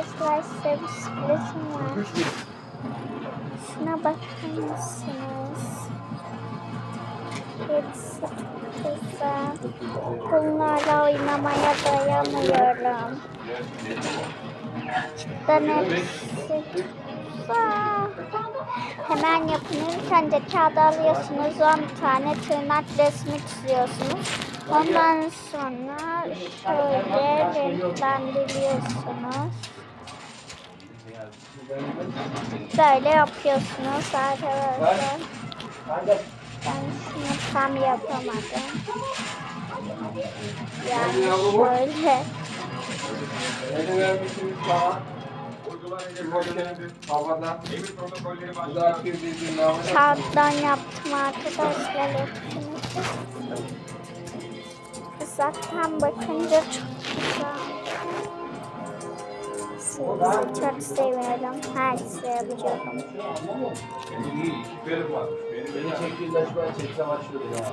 arkadaşlar size bisikletim var. Şuna bakar mısınız? Hepsi güzel. Bunlarla oynamaya dayanıyorum. Cidden hepsi güzel. Hemen yapınırken de kağıda alıyorsunuz. 10 tane tırnak resmi çiziyorsunuz. Ondan sonra şöyle renklendiriyorsunuz. Böyle yapıyorsunuz arkadaşlar. Ben şunu tam yapamadım. Yani şöyle. Kağıttan yaptım arkadaşlar hepsini. Zaten bakınca çok güzel. Sizi çok seviyorum. Her şeyi yapıyorum. Beni çektiğinde şu an çekse başlıyordu ya.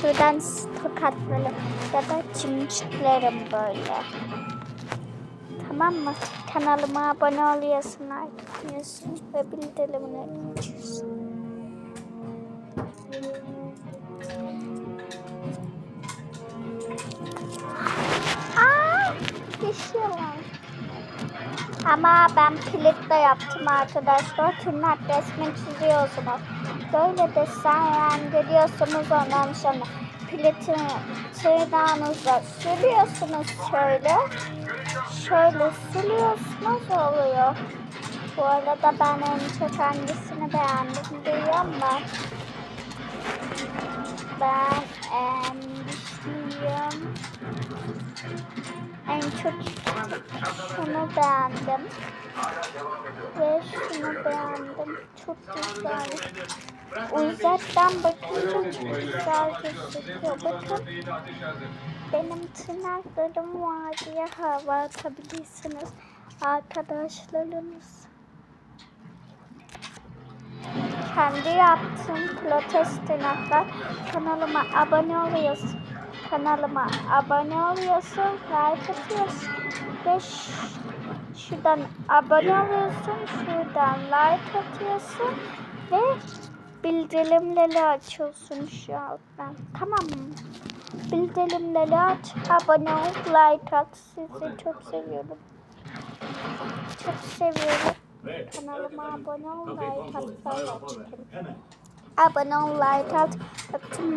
Şuradan tokat böyle ya da cimciklerim böyle. Tamam mı? Kanalıma abone oluyorsun, arkadaşlar ve bildirimleri açıyorsun. Ama ben plitle yaptım arkadaşlar. Tırnak resmi çiziyorsunuz. Böyle desen görüyorsunuz ondan sonra plitin tırnağınızla sürüyorsunuz şöyle. Şöyle sürüyorsunuz oluyor. Bu arada ben en çok hangisini beğendim biliyor musun? Ben en düşünüyorum. En çok şunu beğendim. Ve şunu beğendim. Çok güzel. Uzaktan bakınca çok güzel gözüküyor. Bakın benim tırnaklarım var diye hava atabilirsiniz. Arkadaşlarınız. Kendi yaptığım pilates tırnaklar. Kanalıma abone oluyorsun. Kanalıma abone oluyorsun. Like atıyorsun. Ve şuradan abone oluyorsun. Şuradan like atıyorsun. Ve bildirimleri açıyorsun şu alttan. Tamam mı? Bildirimleri aç. Abone ol. Like at. Sizi çok seviyorum. Çok seviyorum. Kanalıma abone ol. Like at. Abone ol. Like at. Öptüm.